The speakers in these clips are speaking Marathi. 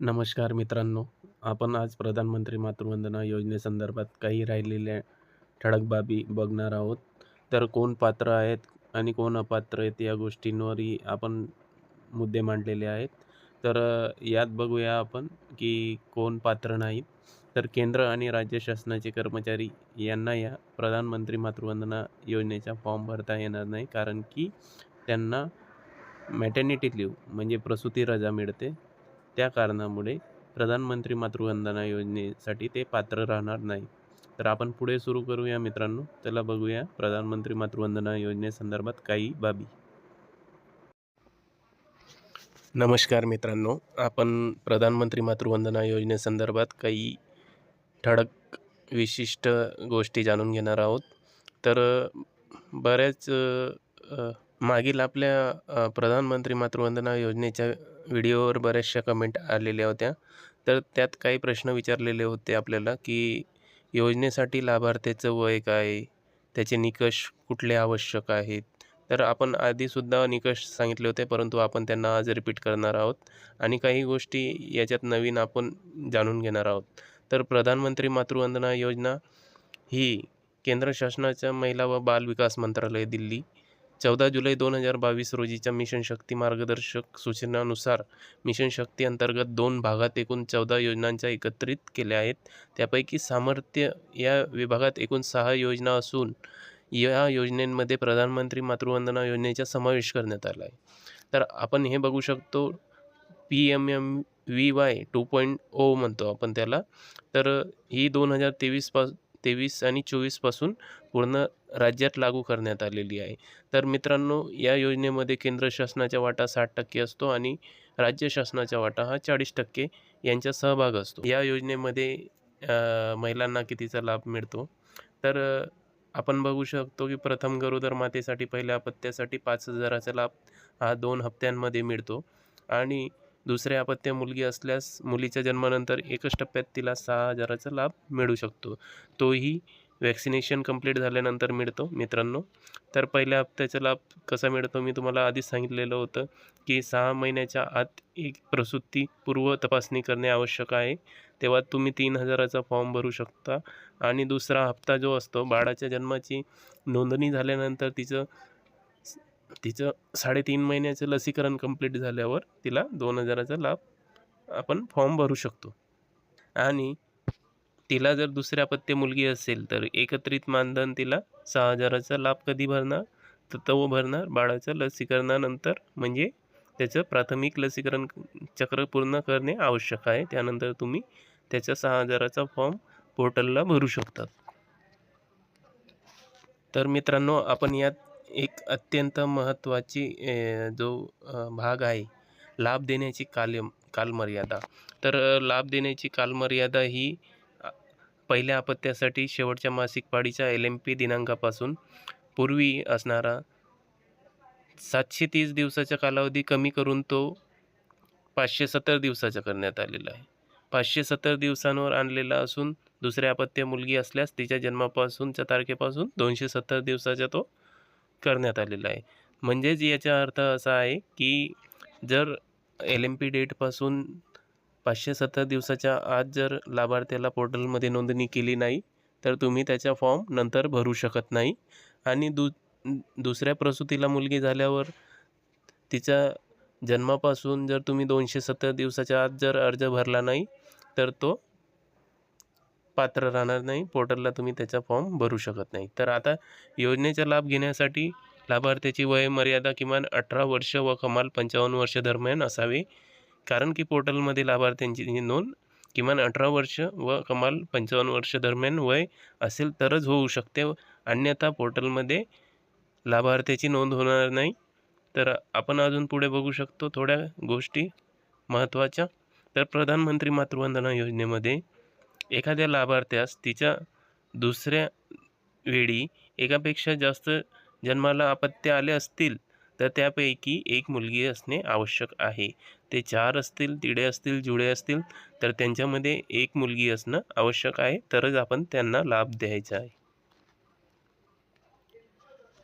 नमस्कार मित्रांनो. आपण आज प्रधानमंत्री मातृवंदना योजनेसंदर्भात काही राहिलेल्या ठळक बाबी बघणार आहोत. तर कोण पात्र आहेत आणि कोण अपात्र आहेत या गोष्टींवरही आपण मुद्दे मांडलेले आहेत. तर यात बघूया आपण की कोण पात्र नाहीत. तर केंद्र आणि राज्य शासनाचे कर्मचारी यांना या प्रधानमंत्री मातृवंदना योजनेचा फॉर्म भरता येणार नाही. कारण की त्यांना मॅटर्निटी लिव्ह म्हणजे प्रसूती रजा मिळते. त्या कारणामुळे प्रधानमंत्री मातृवंदना योजनेसाठी ते पात्र राहणार नाही. तर आपण पुढे सुरू करूया मित्रांनो. त्याला बघूया प्रधानमंत्री मातृवंदना योजनेसंदर्भात काही बाबी. नमस्कार मित्रांनो. आपण प्रधानमंत्री मातृवंदना योजनेसंदर्भात काही ठळक विशिष्ट गोष्टी जाणून घेणार आहोत. तर बऱ्याच मागील आपल्या प्रधानमंत्री मातृवंदना योजनेच्या व्हिडिओवर बऱ्याचशा कमेंट आलेल्या होत्या. तर त्यात काही प्रश्न विचारलेले होते आपल्याला की योजनेसाठी लाभार्थ्याचं वय काय? त्याचे निकष कुठले आवश्यक आहेत? तर आपण आधीसुद्धा निकष सांगितले होते परंतु आपण त्यांना आज रिपीट करणार आहोत. आणि काही गोष्टी याच्यात नवीन आपण जाणून घेणार आहोत. तर प्रधानमंत्री मातृवंदना योजना ही केंद्र शासनाच्या महिला व बाल विकास मंत्रालय दिल्ली चौदा जुलै दोन हजार बावीस रोजीच्या मिशन शक्ती मार्गदर्शक सूचनानुसार मिशन शक्ती अंतर्गत दोन भागात एकूण चौदा योजनांच्या एकत्रित केल्या आहेत. त्यापैकी सामर्थ्य या विभागात एकूण सहा योजना असून या योजनेमध्ये प्रधानमंत्री मातृवंदना योजनेचा समावेश करण्यात आला आहे. तर आपण हे बघू शकतो P M M V Y two point O म्हणतो आपण त्याला. तर ही दोन हजार तेवीसपास तेवीस आणि चोवीसपासून पूर्ण राज्यात लागू करण्यात आलेली आहे. तर मित्रांनो या योजनेमध्ये केंद्र शासनाचा वाटा साठ टक्के असतो आणि राज्य शासनाचा वाटा हा चाळीस टक्के यांचा सहभाग असतो. या योजनेमध्ये महिलांना कितीचा लाभ मिळतो? तर आपण बघू शकतो की प्रथम गरोदर मातेसाठी पहिल्या अपत्यासाठी पाच हजाराचा लाभ हा दोन हप्त्यांमध्ये मिळतो. आणि दुसरे अपत्य मुलगी असल्यास मुलीच्या जन्मानंतर एकच टप्प्यात तिला सहा हजाराचा लाभ मिळू शकतो. तोही वॅक्सिनेशन कंप्लीट झाल्यानंतर मिळतो मित्रांनो. तर पहिल्या हप्त्याचा लाभ कसा मिळतो मी तुम्हाला आधीच सांगितलेलं होतं की सहा महिन्याच्या आत एक प्रसूती पूर्व तपासणी करणे आवश्यक आहे. तेव्हा तुम्ही तीन हजाराचा फॉर्म भरू शकता. आणि दुसरा हप्ता जो असतो बाळाच्या जन्माची नोंदणी झाल्यानंतर तिचं तिचं साडेतीन महिन्याचं लसीकरण कंप्लीट झाल्यावर तिला दोन हजाराचा लाभ आपण फॉर्म भरू शकतो. आणि तिला जर दुसऱ्या पत्ते मुलगी असेल तर एकत्रित मानधन तिला सहा हजाराचा लाभ कधी भरणार? तर तो भरणार बाळाच्या लसीकरणानंतर. म्हणजे त्याचं प्राथमिक लसीकरण चक्र पूर्ण करणे आवश्यक आहे. त्यानंतर तुम्ही त्याच्या सहा हजाराचा फॉर्म पोर्टलला भरू शकतात तर मित्रांनो आपण यात एक अत्यंत महत्त्वाची जो भाग आहे लाभ देण्याची काल कालमर्यादा. तर लाभ देण्याची कालमर्यादा ही पहिल्या अपत्यासाठी शेवटच्या मासिक पाळीच्या एल एम पी दिनांकापासून पूर्वी असणारा सातशे तीस दिवसाचा कालावधी कमी करून तो पाचशे सत्तर दिवसाचा करण्यात आलेला आहे. पाचशे सत्तर दिवसांवर आणलेला असून दुसऱ्या अपत्य मुलगी असल्यास तिच्या जन्मापासूनच्या तारखेपासून दोनशे सत्तर दिवसाचा तो करण्यात आलेला आहे. म्हणजेच याचा अर्थ असा आहे की जर एल एम पी डेटपासून पाचशे सत्तर दिवसाच्या आत जर लाभार्थ्याला पोर्टलमध्ये नोंदणी केली नाही तर तुम्ही त्याचा फॉर्म नंतर भरू शकत नाही. आणि दु दुसऱ्या प्रसूतीला मुलगी झाल्यावर तिच्या जन्मापासून जर तुम्ही दोनशे सत्तर दिवसाच्या आत जर अर्ज भरला नाही तर तो पात्र राहणार नाही. पोर्टलला तुम्ही त्याचा फॉर्म भरू शकत नाही. तर आता योजनेचा लाभ घेण्यासाठी लाभार्थ्याची वय मर्यादा किमान अठरा वर्ष व कमाल पंचावन्न वर्ष दरम्यान असावे. कारण की पोर्टलमध्ये लाभार्थ्यांची नोंद किमान अठरा वर्ष व कमाल पंचावन्न वर्ष दरम्यान वय असेल तरच होऊ शकते. अन्यथा पोर्टलमध्ये लाभार्थ्याची नोंद होणार नाही. तर आपण अजून पुढे बघू शकतो थोड्या गोष्टी महत्त्वाच्या. तर प्रधानमंत्री मातृवंदना योजनेमध्ये एखाद्या लाभार्थ्यास तिच्या दुसऱ्या वेळी एकापेक्षा जास्त जन्माला अपत्य आले असतील तर त्यापैकी एक मुलगी असणे आवश्यक आहे. ते चार असतील तिडे असतील जुळे असतील तर त्यांच्यामध्ये एक मुलगी असणं आवश्यक आहे. तरच आपण त्यांना लाभ द्यायचा आहे.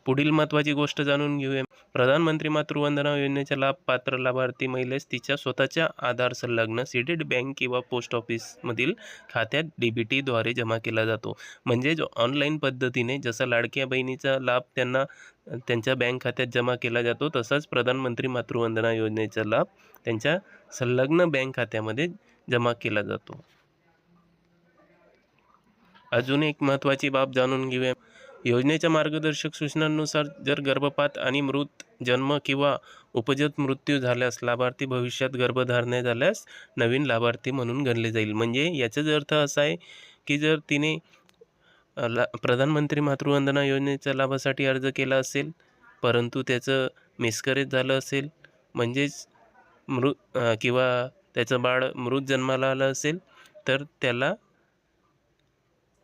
पुढील महत्त्वाची गोष्ट जाणून घेऊया. प्रधानमंत्री मातृवंदना योजनेचा लाभ पात्र लाभार्थी महिलेस तिच्या स्वतःच्या आधार संलग्न सिडेड बँक किंवा पोस्ट ऑफिसमधील खात्यात डी बी टीद्वारे जमा केला जातो. म्हणजे ऑनलाईन पद्धतीने जसा लाडक्या बहिणीचा लाभ त्यांना त्यांच्या बँक खात्यात जमा केला जातो तसाच प्रधानमंत्री मातृवंदना योजनेचा लाभ त्यांच्या संलग्न बँक खात्यामध्ये जमा केला जातो. अजून एक महत्त्वाची बाब जाणून घेऊया. योजनेच्या मार्गदर्शक सूचनांनुसार जर गर्भपात आणि मृत जन्म किंवा उपजत मृत्यू झाल्यास लाभार्थी भविष्यात गर्भधारणा झाल्यास नवीन लाभार्थी म्हणून गणले जाईल. म्हणजे याचाच अर्थ असा आहे की जर तिने ला प्रधानमंत्री मातृवंदना योजनेच्या लाभासाठी अर्ज केला असेल परंतु त्याचं मिसकरेज झालं असेल म्हणजेच मृ किंवा त्याचं बाळ मृत जन्माला आलं असेल तर त्याला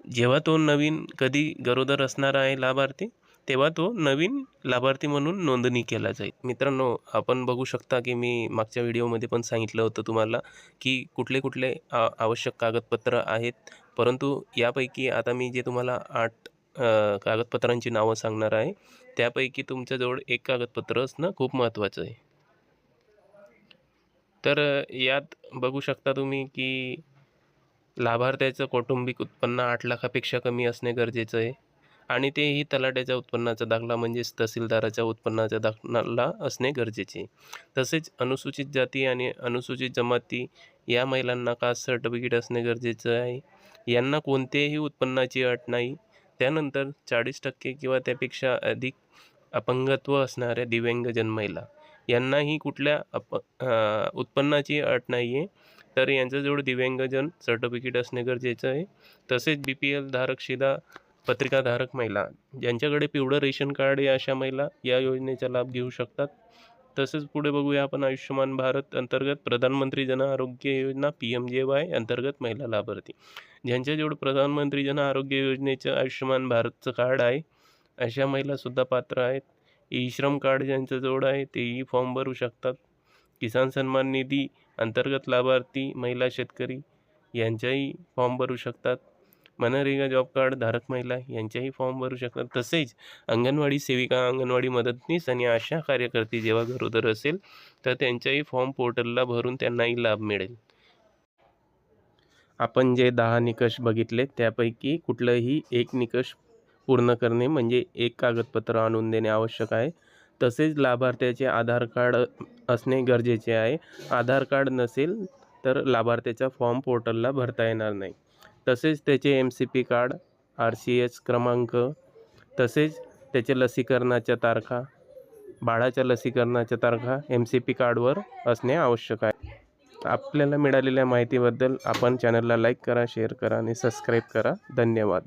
जेव्हा तो नवीन कधी गरोदर असणार आहे लाभार्थी तेव्हा तो नवीन लाभार्थी म्हणून नोंदणी केला जाईल. मित्रांनो आपण बघू शकता की मी मागच्या व्हिडिओमध्ये पण सांगितलं होतं तुम्हाला की कुठले कुठले आवश्यक कागदपत्र आहेत. परंतु यापैकी आता मी जे तुम्हाला आठ कागदपत्रांची नावं सांगणार आहे त्यापैकी तुमच्याजवळ एक कागदपत्र असणं खूप महत्त्वाचं आहे. तर यात बघू शकता तुम्ही की लाभार्थ्याचं कौटुंबिक उत्पन्न आठ लाखापेक्षा कमी असणे गरजेचं आहे. आणि तेही तलाट्याच्या उत्पन्नाचा दाखला म्हणजेच तहसीलदाराच्या उत्पन्नाचा दाखला असणे गरजेचे आहे. तसेच अनुसूचित जाती आणि अनुसूचित जमाती या महिलांना कास्ट सर्टिफिकेट असणे गरजेचं आहे? यांना कोणतेही उत्पन्नाची अट नाही. त्यानंतर चाळीस टक्के किंवा त्यापेक्षा अधिक अपंगत्व असणाऱ्या दिव्यांगजन महिला यांनाही कुठल्या अप उत्पन्नाची अट नाही आहे तर यांच्याजवळ दिव्यांगजन सर्टिफिकेट असणे गरजेचं आहे. तसेच बी पी एल धारक शिदा पत्रिकाधारक महिला ज्यांच्याकडे पिवळं रेशन कार्ड आहे अशा महिला या योजनेचा लाभ घेऊ शकतात. तसेच पुढे बघूया आपण आयुष्यमान भारत अंतर्गत प्रधानमंत्री जन आरोग्य योजना पी एम जे वाय अंतर्गत महिला लाभार्थी. ज्यांच्याजवळ प्रधानमंत्री जन आरोग्य योजनेचं आयुष्यमान भारतचं कार्ड आहे अशा महिलासुद्धा पात्र आहेत. ई श्रम कार्ड ज्यांच्याजवळ आहे तेही फॉर्म भरू शकतात. किसान सन्मान निधी अंतर्गत लाभार्थी महिला शेतकरी यांच्याही फॉर्म भरू शकतात. मनरेगा जॉब कार्ड धारक महिला यांच्याही फॉर्म भरू शकतात. तसेच अंगणवाडी सेविका अंगणवाडी मदतनीस आणि आशा कार्यकर्ती जेव्हा गरोदर असेल तर त्यांच्याही फॉर्म पोर्टलला भरून त्यांनाही लाभ मिळेल. आपण जे दहा निकष बघितले त्यापैकी कुठलंही एक निकष पूर्ण करणे म्हणजे एक कागदपत्र आणून देणे आवश्यक आहे. तसेच लाभार्थ्याचे आधार कार्ड असणे गरजेचे आहे. आधार कार्ड नसेल तर लाभार्थ्याचा फॉर्म पोर्टलला भरता येणार नाही. तसेच त्याचे M C P card R C H क्रमांक तसेच त्याचे लसीकरणाच्या तारखा बाळाच्या लसीकरणाच्या तारखा एम सी पी कार्डवर असणे आवश्यक आहे. आपल्याला मिळालेल्या माहितीबद्दल आपण चॅनलला लाईक करा शेअर करा आणि सबस्क्राईब करा. धन्यवाद.